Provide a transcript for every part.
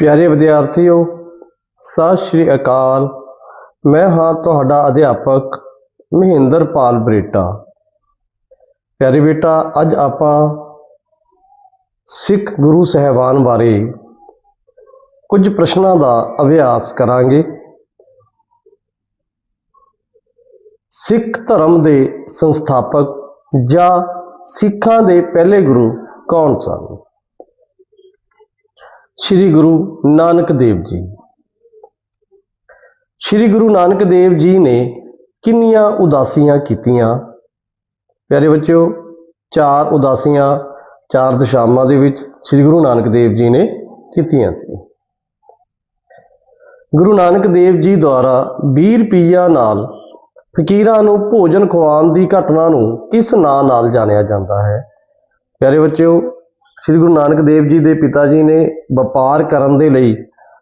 ਪਿਆਰੇ ਵਿਦਿਆਰਥੀਓ, ਸਤਿ ਸ਼੍ਰੀ ਅਕਾਲ। ਮੈਂ ਹਾਂ ਤੁਹਾਡਾ ਅਧਿਆਪਕ ਮਹਿੰਦਰ ਪਾਲ ਬਰੇਟਾ। ਪਿਆਰੇ ਬੇਟਾ, ਅੱਜ ਆਪਾਂ ਸਿੱਖ ਗੁਰੂ ਸਹਿਬਾਨ ਬਾਰੇ ਕੁਝ ਪ੍ਰਸ਼ਨਾਂ ਦਾ ਅਭਿਆਸ ਕਰਾਂਗੇ। ਸਿੱਖ ਧਰਮ ਦੇ ਸੰਸਥਾਪਕ ਜਾਂ ਸਿੱਖਾਂ ਦੇ ਪਹਿਲੇ ਗੁਰੂ ਕੌਣ ਸਨ? ਸ੍ਰੀ ਗੁਰੂ ਨਾਨਕ ਦੇਵ ਜੀ। ਸ੍ਰੀ ਗੁਰੂ ਨਾਨਕ ਦੇਵ ਜੀ ਨੇ ਕਿੰਨੀਆਂ ਉਦਾਸੀਆਂ ਕੀਤੀਆਂ? ਪਿਆਰੇ ਬੱਚਿਓ, ਚਾਰ ਉਦਾਸੀਆਂ, ਚਾਰ ਦਿਸ਼ਾਵਾਂ ਦੇ ਵਿੱਚ ਸ੍ਰੀ ਗੁਰੂ ਨਾਨਕ ਦੇਵ ਜੀ ਨੇ ਕੀਤੀਆਂ ਸੀ। ਗੁਰੂ ਨਾਨਕ ਦੇਵ ਜੀ ਦੁਆਰਾ 20 ਰੁਪਈਆ ਨਾਲ ਫਕੀਰਾਂ ਨੂੰ ਭੋਜਨ ਖਵਾਉਣ ਦੀ ਘਟਨਾ ਨੂੰ ਕਿਸ ਨਾਂ ਨਾਲ ਜਾਣਿਆ ਜਾਂਦਾ ਹੈ? ਪਿਆਰੇ ਬੱਚਿਓ ਸ੍ਰੀ ਗੁਰੂ ਨਾਨਕ ਦੇਵ ਜੀ ਦੇ ਪਿਤਾ ਜੀ ਨੇ ਵਪਾਰ ਕਰਨ ਦੇ ਲਈ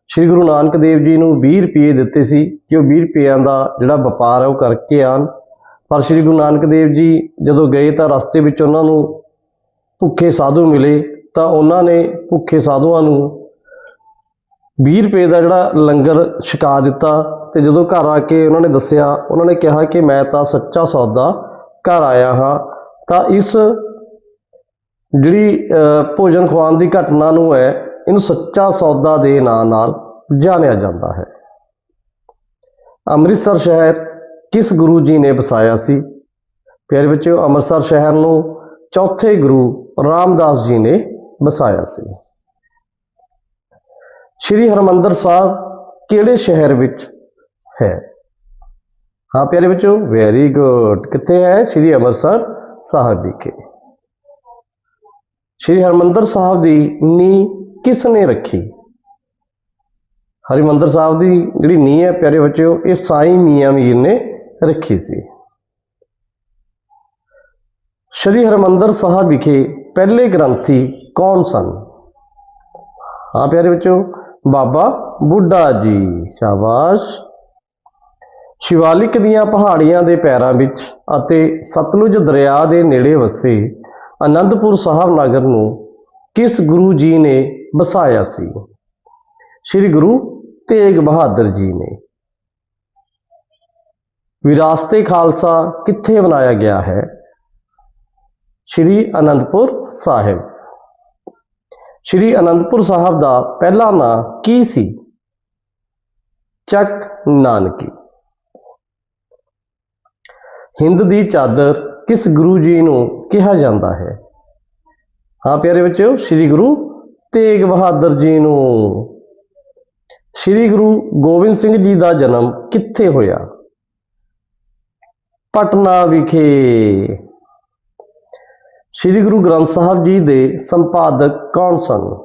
ਸ੍ਰੀ ਗੁਰੂ ਨਾਨਕ ਦੇਵ ਜੀ ਨੂੰ 20 ਰੁਪਏ ਦਿੱਤੇ ਸੀ ਕਿ ਉਹ 20 ਰੁਪਇਆਂ ਦਾ ਜਿਹੜਾ ਵਪਾਰ ਹੈ ਉਹ ਕਰਕੇ ਆਣ ਪਰ ਸ੍ਰੀ ਗੁਰੂ ਨਾਨਕ ਦੇਵ ਜੀ ਜਦੋਂ ਗਏ ਤਾਂ ਰਸਤੇ ਵਿੱਚ ਉਹਨਾਂ ਨੂੰ ਭੁੱਖੇ ਸਾਧੂ ਮਿਲੇ ਤਾਂ ਉਹਨਾਂ ਨੇ ਭੁੱਖੇ ਸਾਧੂਆਂ ਨੂੰ 20 ਰੁਪਏ ਦਾ ਜਿਹੜਾ ਲੰਗਰ ਛਕਾ ਦਿੱਤਾ ਤੇ ਜਦੋਂ ਘਰ ਆ ਕੇ ਉਹਨਾਂ ਨੇ ਦੱਸਿਆ, ਉਹਨਾਂ ਨੇ ਕਿਹਾ ਕਿ ਮੈਂ ਤਾਂ ਸੱਚਾ ਸੌਦਾ ਘਰ ਆਇਆ ਹਾਂ। ਤਾਂ ਇਸ ਜਿਹੜੀ ਅ, ਭੋਜਨ ਖਵਾਉਣ ਦੀ ਘਟਨਾ ਨੂੰ ਹੈ ਇਹਨੂੰ ਸੱਚਾ ਸੌਦਾ ਦੇ ਨਾਂ ਨਾਲ ਜਾਣਿਆ ਜਾਂਦਾ ਹੈ। ਅੰਮ੍ਰਿਤਸਰ ਸ਼ਹਿਰ ਕਿਸ ਗੁਰੂ ਜੀ ਨੇ ਵਸਾਇਆ ਸੀ? ਪਿਆਰੇ ਵਿੱਚ ਅੰਮ੍ਰਿਤਸਰ ਸ਼ਹਿਰ ਨੂੰ ਚੌਥੇ ਗੁਰੂ ਰਾਮਦਾਸ ਜੀ ਨੇ ਵਸਾਇਆ ਸੀ। ਸ਼੍ਰੀ ਹਰਮੰਦਰ ਸਾਹਿਬ ਕਿਹੜੇ ਸ਼ਹਿਰ ਵਿੱਚ ਹੈ? ਹਾਂ ਪਿਆਰੇ ਬੱਚਿਓ ਵੈਰੀ ਗੁੱਡ ਕਿੱਥੇ ਹੈ? ਸ਼੍ਰੀ ਅੰਮ੍ਰਿਤਸਰ ਸਾਹਿਬ ਵਿਖੇ। ਸ਼੍ਰੀ ਹਰਮੰਦਰ ਸਾਹਿਬ ਦੀ ਨੀਂਹ ਕਿਸ ਨੇ ਰੱਖੀ? ਹਰਿਮੰਦਰ ਸਾਹਿਬ ਦੀ ਜਿਹੜੀ ਨੀਂਹ ਹੈ, ਪਿਆਰੇ ਬੱਚਿਓ, ਇਹ ਸਾਈਂ ਮੀਆਂ ਮੀਰ ਨੇ ਰੱਖੀ ਸੀ। ਸ਼੍ਰੀ ਹਰਮੰਦਰ ਸਾਹਿਬ ਵਿਖੇ ਪਹਿਲੇ ਗ੍ਰੰਥੀ ਕੌਣ ਸਨ? ਹਾਂ, ਪਿਆਰੇ ਬੱਚਿਓ, ਬਾਬਾ ਬੁੱਢਾ ਜੀ, ਸ਼ਾਬਾਸ਼। ਸ਼ਿਵਾਲਿਕ ਦੀਆਂ ਪਹਾੜੀਆਂ ਦੇ ਪੈਰਾਂ ਵਿੱਚ ਅਤੇ ਸਤਲੁਜ ਦਰਿਆ ਦੇ ਨੇੜੇ ਵਸੇ ਅਨੰਦਪੁਰ ਸਾਹਿਬ ਨਗਰ ਨੂੰ ਕਿਸ ਗੁਰੂ ਜੀ ਨੇ ਵਸਾਇਆ ਸੀ? ਸ੍ਰੀ ਗੁਰੂ ਤੇਗ ਬਹਾਦਰ ਜੀ ਨੇ। ਵਿਰਾਸਤੇ ਖਾਲਸਾ ਕਿੱਥੇ ਬਣਾਇਆ ਗਿਆ ਹੈ? ਸ੍ਰੀ ਅਨੰਦਪੁਰ ਸਾਹਿਬ। ਸ੍ਰੀ ਅਨੰਦਪੁਰ ਸਾਹਿਬ ਦਾ ਪਹਿਲਾ ਨਾਂ ਕੀ ਸੀ? ਚੱਕ ਨਾਨਕੀ। ਹਿੰਦ ਦੀ ਚਾਦਰ ਕਿਸ ਗੁਰੂ ਜੀ ਨੂੰ ਕਿਹਾ ਜਾਂਦਾ ਹੈ? ਹਾਂ, ਪਿਆਰੇ ਬੱਚਿਓ, ਸ੍ਰੀ ਗੁਰੂ ਤੇਗ ਬਹਾਦਰ ਜੀ ਨੂੰ। ਸ੍ਰੀ ਗੁਰੂ ਗੋਬਿੰਦ ਸਿੰਘ ਜੀ ਦਾ ਜਨਮ ਕਿੱਥੇ ਹੋਇਆ? ਪਟਨਾ ਵਿਖੇ। ਸ੍ਰੀ ਗੁਰੂ ਗ੍ਰੰਥ ਸਾਹਿਬ ਜੀ ਦੇ ਸੰਪਾਦਕ ਕੌਣ ਸਨ?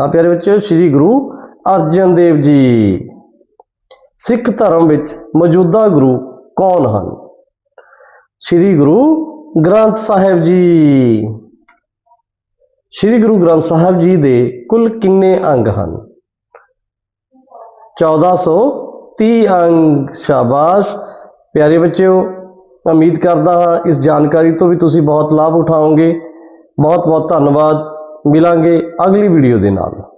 ਹਾਂ, ਪਿਆਰੇ ਬੱਚਿਓ, ਸ੍ਰੀ ਗੁਰੂ ਅਰਜਨ ਦੇਵ ਜੀ। ਸਿੱਖ ਧਰਮ ਵਿੱਚ ਮੌਜੂਦਾ ਗੁਰੂ ਕੌਣ ਹਨ? ਸ੍ਰੀ ਗੁਰੂ ਗ੍ਰੰਥ ਸਾਹਿਬ ਜੀ। ਸ੍ਰੀ ਗੁਰੂ ਗ੍ਰੰਥ ਸਾਹਿਬ ਜੀ ਦੇ ਕੁੱਲ ਕਿੰਨੇ ਅੰਗ ਹਨ? 1430 ਅੰਗ। ਸ਼ਾਬਾਸ਼। ਪਿਆਰੇ ਬੱਚਿਓ, ਉਮੀਦ ਕਰਦਾ ਹਾਂ ਇਸ ਜਾਣਕਾਰੀ ਤੋਂ ਵੀ ਤੁਸੀਂ ਬਹੁਤ ਲਾਭ ਉਠਾਓਗੇ। ਬਹੁਤ ਬਹੁਤ ਧੰਨਵਾਦ। ਮਿਲਾਂਗੇ ਅਗਲੀ ਵੀਡੀਓ ਦੇ ਨਾਲ।